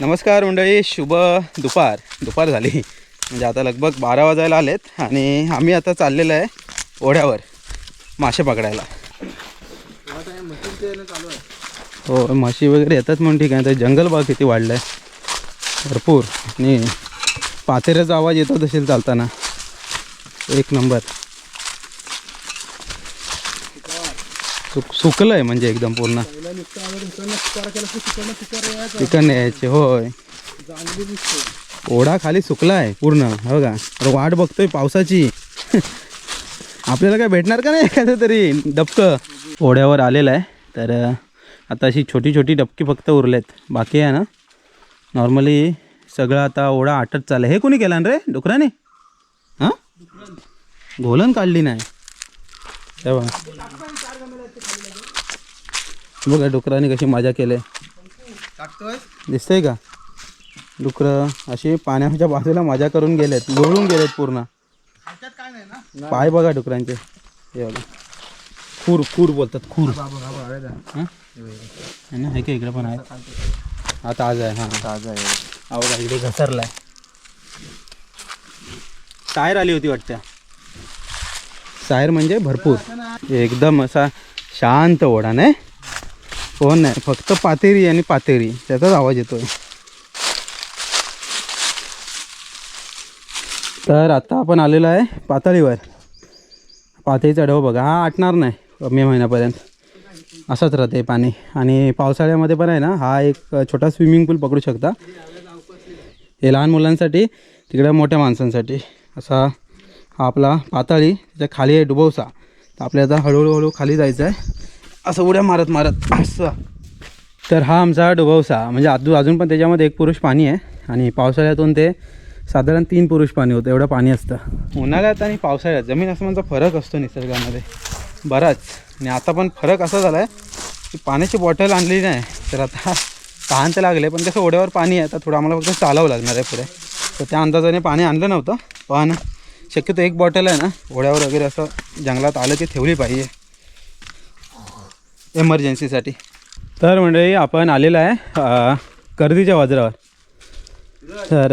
नमस्कार मंडळी शुभ दुपार. दुपार झाली. म्हणजे आता लगभग बारा वाजायला आलेत आणि आम्ही आता चाललेलो आहे ओढ्यावर मासे पकडायला. हो म्हशी वगैरे येतात म्हणून ठीक आहे तर जंगल बाग किती वाढलं आहे भरपूर. आणि पातेऱ्याचा आवाज येतो असेल चालताना. एक नंबर. सुक सुकलं आहे म्हणजे एकदम पूर्ण. तिकडनं यायचे होय. ओढा खाली सुकला आहे पूर्ण हो का अरे वाट बघतोय पावसाची. आपल्याला काय भेटणार का नाही एखादं तरी? डबकं ओढ्यावर आलेलं आहे तर आता अशी छोटी छोटी डबकी फक्त उरलेत. बाकी आहे ना? नॉर्मली सगळं आता ओढा आटत चाललं हे कोणी केलं रे डुकराने? हां? घोलन काढली नाही. तेव्हा बघा डुकराने कशी मजा केली. दिसतंय का? डुकरं अशी पाण्याच्या बाजूला मजा करून गेलेत लोळून गेलेत पूर्ण. पाय बघा डुकरांचे. हे बघा. खूर खूर बोलतात खूर. आहे का इकडे पण आहे? हा ताज आहे हां. ताजा आहे. हा बघा इकडे घसरलाय. सायर आली होती वाटतं. सायर म्हणजे भरपूर. एकदम असा शांत ओढा नाही? कोण नाही फक्त पातेरी आणि पातेरी त्याचाच आवाज येतोय. तर आता आपण आलेलो आहे पातळीवर. पातळीचा ढव बघा. हा आटणार नाही मे महिन्यापर्यंत. असंच राहते पाणी. आणि पावसाळ्यामध्ये पण आहे ना हा एक छोटा स्विमिंग पूल पकडू शकता. हे लहान मुलांसाठी तिकडे मोठ्या माणसांसाठी. असा हा आपला पातळी त्याच्याखाली आहे डुबवसा. तर आपल्याला आता हळूहळू हळू खाली जायचं आहे. असं उड्या मारत मारत. असं. तर हा आमचा डुबावसा म्हणजे अजून अजून पण त्याच्यामध्ये एक पुरुष पाणी आहे आणि पावसाळ्यातून ते साधारण तीन पुरुष पाणी होतं एवढं पाणी असतं. उन्हाळ्यात आणि पावसाळ्यात जमीन आसमानचा म्हणजे फरक असतो निसर्गामध्ये. बराच. आणि आता पण फरक असा झाला आहे की पाण्याची बॉटल आणलेली नाही तर आता तहान तर लागले पण कसं ओढ्यावर पाणी आहे तर थोडं आम्हाला फक्त चालावं लागणार आहे पुढे. तर त्या अंदाजाने पाणी आणलं नव्हतं पण शक्यतो एक बॉटल आहे ना ओढ्यावर वगैरे असं जंगलात आलं की ठेवली पाहिजे. एमर्जन्सीसाठी तर मंडळी आपण आलेलं आहे कर्दीच्या वज्रावर. तर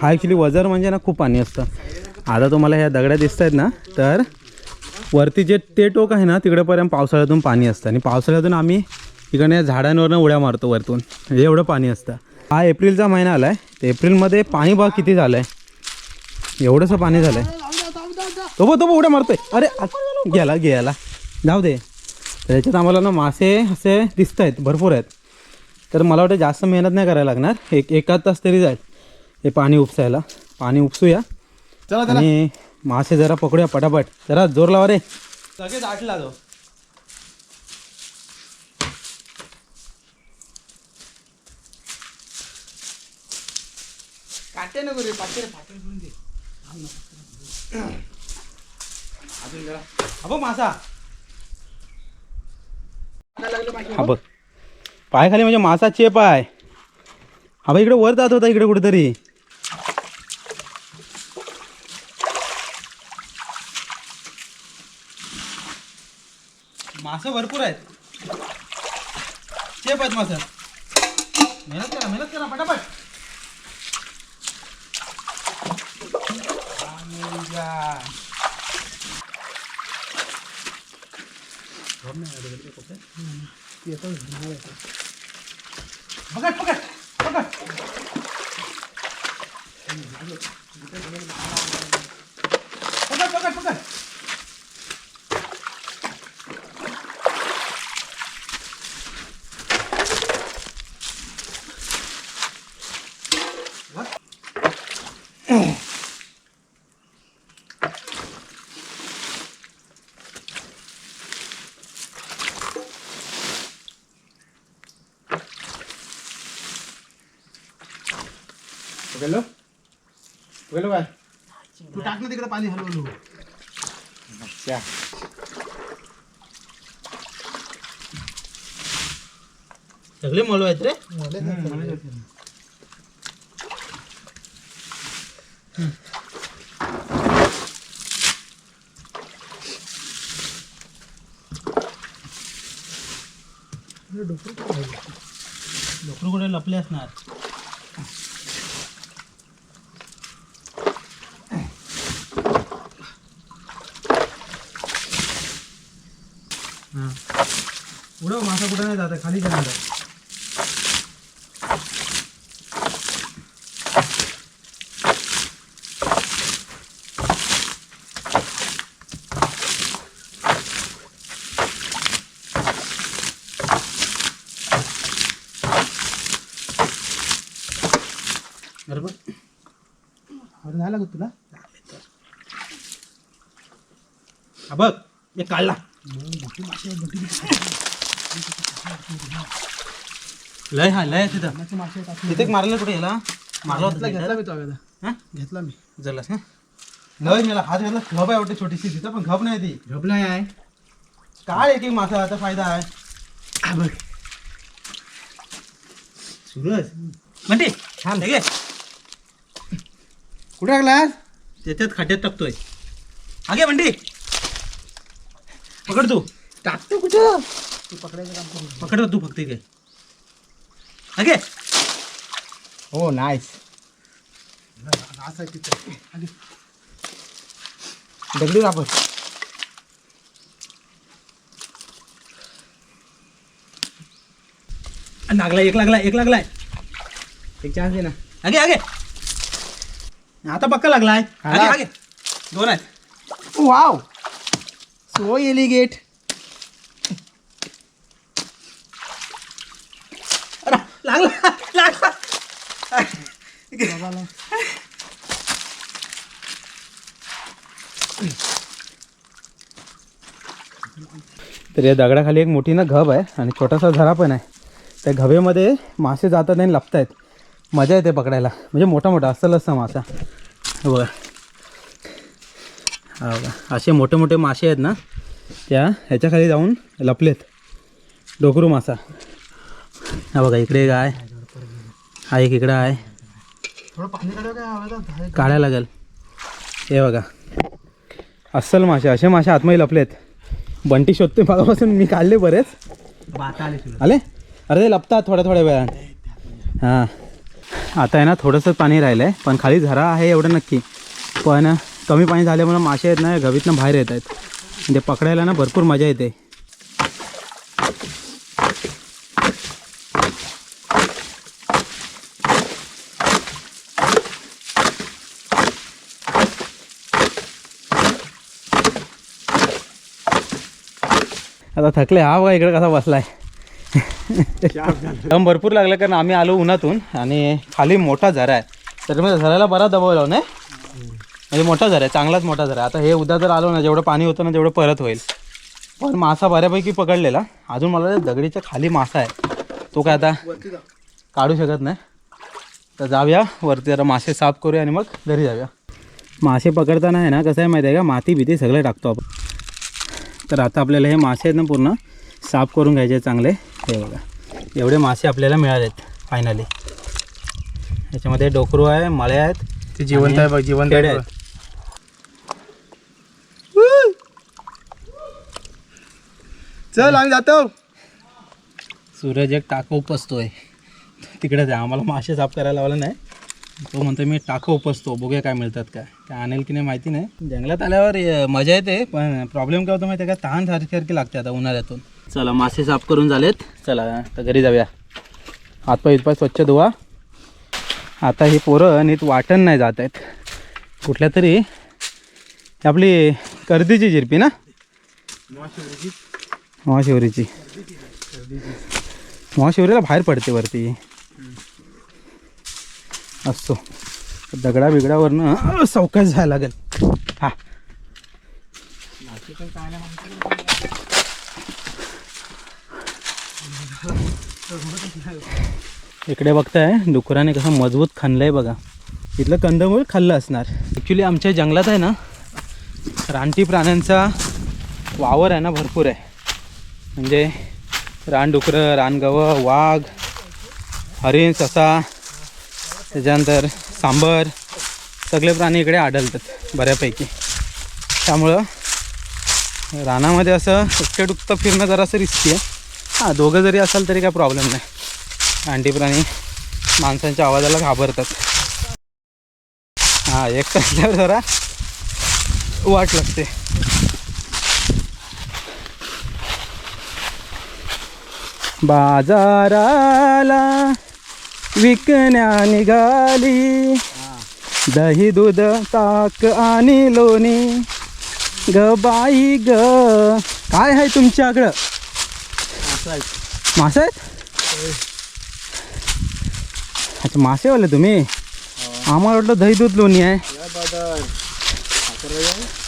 हा ॲक्च्युली वजर म्हणजे ना खूप पाणी असतं. आता तुम्हाला ह्या दगड्या दिसत आहेत ना तर वरती जे ते टोक आहे ना तिकडेपर्यंत पावसाळ्यातून पाणी असतं. आणि पावसाळ्यातून आम्ही इकडनं या झाडांवरनं उड्या मारतो वरतून. म्हणजे एवढं पाणी असतं. हा एप्रिलचा महिना आला आहे तर एप्रिलमध्ये पाणी बघ किती झालं आहे एवढंसं पाणी झालं आहे तो बघ तो बघ उड्या मारतोय. अरे गेला गेला. जाऊ दे. तर याच्यात आम्हाला ना मासे असे दिसत आहेत भरपूर आहेत. तर मला वाटतं जास्त मेहनत नाही करायला लागणार. एक एकाच तास तरी जाईल. हे पाणी उपसायला. पाणी उपसूया. चला चला. आणि मासे जरा पकडूया पटापट. जरा जोर लावा रे. लगेच आटला तो. काटे नको रे पाटे अजून जरा. हा बघ मासा. हा बघ. पाय खाली म्हणजे मासा चेप आहे हा बघ इकडे वर जात होता इकडे कुठेतरी. मासे भरपूर आहेत. चेप आहेत मासा. मेहनत करा मेहनत करा पटापट. पकड पकड पकड पकड पकड पकड गेलो गेलो काय? तू टाक ना तिकडे पाणी हलवू. अच्छा सगळे मळू आहेत रे? डोकरं कुठे लपले असणार? पुढं मासा कुठं नाही जात खाली जाणार बरोबर? अरे नाही लागत तुला? हा बघ एक काढला. लय हा लय आहे तिथं. मासे तिथे मारलं कुठे याला? मारला होता घेतला मी तो आवेदा हा? घेतला मी. जरलास ना लय मला हात घातला घप आहे वाटते छोटीशी तिथं पण घप नाही ती. झोपलाय आहे. काय एक एक मासा आता फायदा आहे. हा बघ. सूरज म्हणते छान. हे घे. कुठे टाकलास? त्याच्यात खड्ड्यात टाकतोय. आगे म्हणते पकड तू. टाकतो कुठं? तू पकडायचं काम करू पकड तू फक्त घे आगे। हो नाईस असं आहे तिथं. दगडी वापर लागला एक लागला। एक लागलाय एक चान्स दे ना आगे आगे। आता पक्का लागलाय आगे. आगे। दोन आहेत। वाव सो एलिगेट तर या दगडाखाली एक मोठी ना घब आहे आणि छोटासा झरा पण आहे. त्या घबेमध्ये मासे जातात आणि लपत आहेत मजा येते पकडायला. म्हणजे मोठा मोठा असं असतं मासा. बघा. हा बघा. असे मोठे मोठे मासे आहेत ना त्या ह्याच्याखाली जाऊन लपलेत. डोकरू मासा. हा बघा इकडे काय हा एक इकडं आहे. काढायला लागेल. हे बघा. अस्सल मासे असे मासे आतमध्ये लपलेत बंटी शोधते मागापासून मी काढले बरेच. बाता आली अरे लपतात थोड्या थोड्या वेळात हां. आता आहे ना थोडंसं पाणी राहिलं आहे पण खाली झरा आहे एवढं नक्की. पण कमी पाणी झाल्यामुळे मासे आहेत ना गवीतनं बाहेर येत आहेत. ते पकडायला ना भरपूर मजा येते. आता थकले हा बघा इकडे कसा बसलाय. दम भरपूर लागला कारण आम्ही आलो उन्हातून आणि खाली मोठा झरा आहे. तर मग झऱ्याला बरा दबाव लावून आहे म्हणजे मोठा झरा आहे चांगलाच मोठा झरा आहे. आता हे उद्या जर आलो ना जेवढं पाणी होतं ना तेवढं परत होईल. पण मासा बऱ्यापैकी पकडलेला. अजून मला दगडीच्या खाली मासा आहे. तो काय आता काढू शकत नाही. तर जाऊया वरती जरा मासे साफ करूया आणि मग घरी जाऊया. मासे पकडताना आहे ना कसं आहे माहिती आहे का? माती बिती सगळं टाकतो आपण. तर आता आपल्याला हे मासे आहेत ना पूर्ण साफ करून घ्यायचे चांगले. हे बघा एवढे मासे आपल्याला मिळालेत फायनली याच्यामध्ये डोकरू आहे मळे आहेत ते जिवंत आहे बघ जिवंत आहेत. चल आम्ही जातो. सूरज एक टाकं उपसतोय. तिकडेच आहे आम्हाला मासे साफ करायला लावलं नाही. तो म्हणतो मी टाकं उपसतो बघूया काय मिळतात काय. काय आणेल की नाही माहिती नाही. जंगलात आल्यावर मजा येते पण प्रॉब्लेम काय होतो माहिती का? तहान सारखी सारखी लागते आता उन्हाळ्यातून. चला मासे साफ करून झालेत. चला आता घरी जाऊया. हातपाय इतपाय स्वच्छ धुवा. आता ही पोरं नीट वाटण नाही जात आहेत. कुठल्या तरी आपली कर्दीची जिरपी ना? महाशिवरीची. महाशिवरीला बाहेर पडते वरती. असतो. दगडा बिगडावरनं चौकश जायला लागेल. हा. इकडे बघताय डुकराने कसं मजबूत खाल्लंय बघा. इथलं कंदमूळ खाल्लं असणार. ॲक्च्युली आमच्या जंगलात आहे ना रानटी प्राण्यांचा वावर आहे ना भरपूर आहे. म्हणजे रानडुकरं रानगवं वाघ हरिण ससा त्याच्यानंतर सांबर सगळे प्राणी इकडे आढळतात बऱ्यापैकी. त्यामुळं रानामध्ये असं एकटं डुकतं फिरणं जरासं रिस्की आहे. हां दोघं जरी असाल तरी काय प्रॉब्लेम नाही. रानटी प्राणी माणसांच्या आवाजाला घाबरतात. हां एक असल्यावर जरा वाट लागते. बाजाराला विकण्या निघाली दही दूध ताक आणि लोणी. ग बाई ग. काय आहे तुमच्याकडं? मासे आहेत? अच्छा मासेवाले तुम्ही? आम्हाला वाटलं दही दूध लोणी आहे.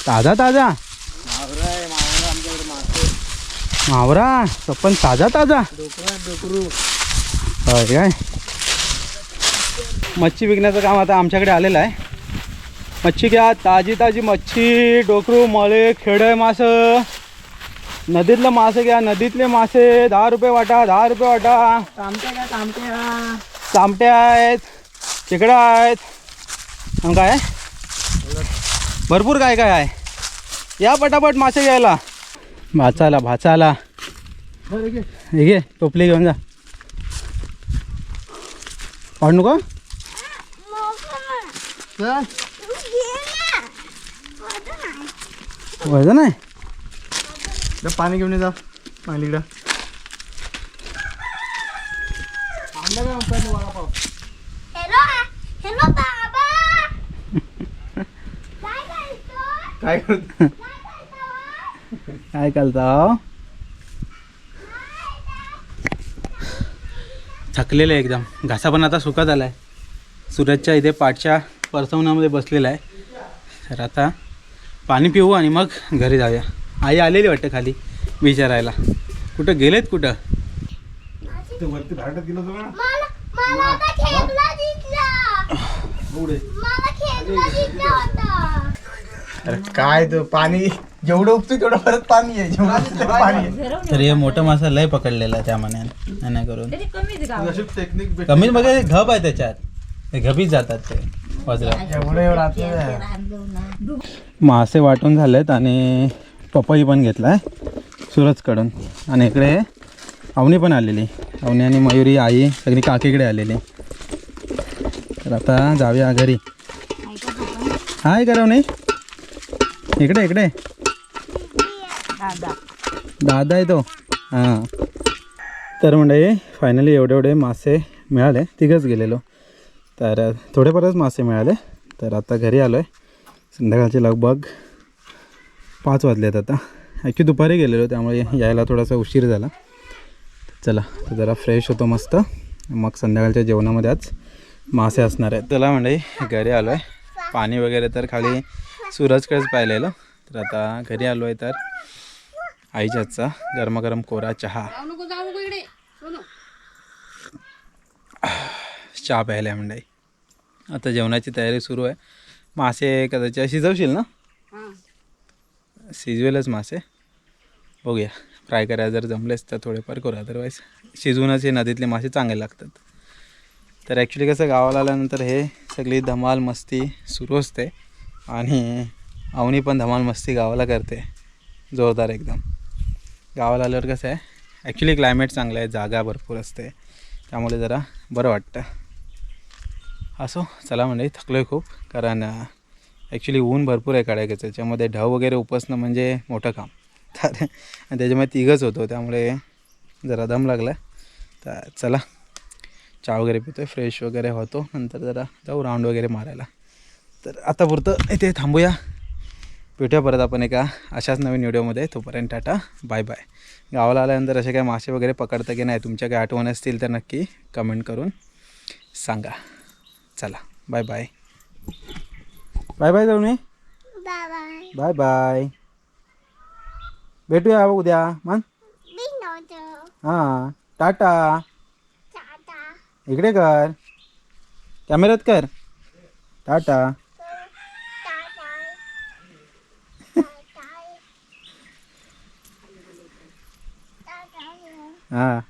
ताजा ताजा? मावरा तो पण ताजा ताजा? काय? मच्छी विकण्याचं काम आता आमच्याकडे आलेलं आहे. मच्छी घ्या ताजी ताजी मच्छी डोकरू मळे खेडे मासं. नदीतलं मासे घ्या नदीतले मासे दहा रुपये वाटा दहा रुपये वाटा. चामट्या आहेत चिकडा आहेत. आणि काय? भरपूर काय काय आहे. या पटापट मासे घ्यायला. भाचाला भाचाला. हे घे टोपली घेऊन जा. पाडू का? चल. व्हायचं नाही जा पाणी घेऊन ये जा. हॅलो बाबा. काय करतो? काय करतो काय करता थकलेलं आहे एकदम. घासा पण आता आला आहे सूरजच्या इथे पाठच्या परसवण्यामध्ये बसलेला आहे. तर आता पाणी पिऊ आणि मग घरी जाऊया. आई आलेली वाटतं खाली विचारायला कुठं गेलेत कुठं? अरे काय तो पाणी जेवढं उपतो तेवढं परत पाणी आहे. जेवढं पाणी आहे. तर हे मोठं मासा लय पकडलेला आहे त्या मनाने. नाही करून कमीत बघा हे घब आहे त्याच्यात. ते घबीत जातात ते. मासे वाटून झालेत आणि पपई पण घेतला आहे सुरजकडून. आणि इकडे अवनी पण आलेली. अवनी आणि मयुरी आई सगळी काकीकडे आलेली. तर आता जाऊया घरी. हाय कराव नाही इकडे इकडे. दादा. आहे तो. हां. तर म्हणजे फायनली एवढे एवढे मासे मिळाले. तिघच गेलेलो. तर थोडेफारच मासे मिळाले. तर आता घरी आलो आहे संध्याकाळचे लगभग पाच वाजलेत आता. ॲक्च्युली दुपारी गेलेलो त्यामुळे यायला थोडासा उशीर झाला. चला तर जरा फ्रेश होतो मस्त. मग संध्याकाळच्या जेवणामध्ये आज मासे असणार आहेत. चला म्हणजे घरी आलो आहे पाणी वगैरे तर खाली सूरजकडेच पाहिलेलं. तर आता घरी आलो आहे तर आईच्या हातचा गरमागरम कोरा चहा. चहा प्यायला आहे म्हणजे आता जेवणाची तयारी सुरू आहे. मासे कदाचित शिजवशील ना? शिजवेलच मासे. बघूया. फ्राय करायला जर जमलेच तर थोडेफार करू. अदरवाईज शिजवूनच हे नदीतले मासे चांगले लागतात. तर ॲक्च्युली कसं गावाला आल्यानंतर हे सगळी धमाल मस्ती सुरू असते. आणि अवनी पण धमाल मस्ती गावाला करते. जोरदार एकदम. गावाला आल्यावर कसं आहे ॲक्च्युली क्लायमेट चांगलं आहे. जागा भरपूर असते. त्यामुळे जरा बरं वाटतं. असो चला म्हणजे थकलो आहे खूप कारण ॲक्च्युली ऊन भरपूर आहे काढायचं त्याच्यामध्ये ढव वगैरे उपसणं म्हणजे मोठं काम. तर आणि त्याच्यामुळे तिघच होतो त्यामुळे जरा दम लागला. तर चला चहा वगैरे पितो आहे फ्रेश वगैरे होतो. नंतर जरा जाऊ राऊंड वगैरे मारायला. तर आता पुरतं इथे थांबूया. भेटूया परत आपण एका अशाच नवीन व्हिडिओमध्ये. तोपर्यंत टाटा बाय बाय गावाला आल्यानंतर असे काय मासे वगैरे पकडतं की नाही तुमच्या काय आठवण असतील तर नक्की कमेंट करून सांगा. चला बाय बाय बाय बाय जाऊ बाय बाय भेटूया उद्या. मन हा हां टाटा. इकडे कर. कॅमेऱ्यात कर. टाटा टाटा. हां.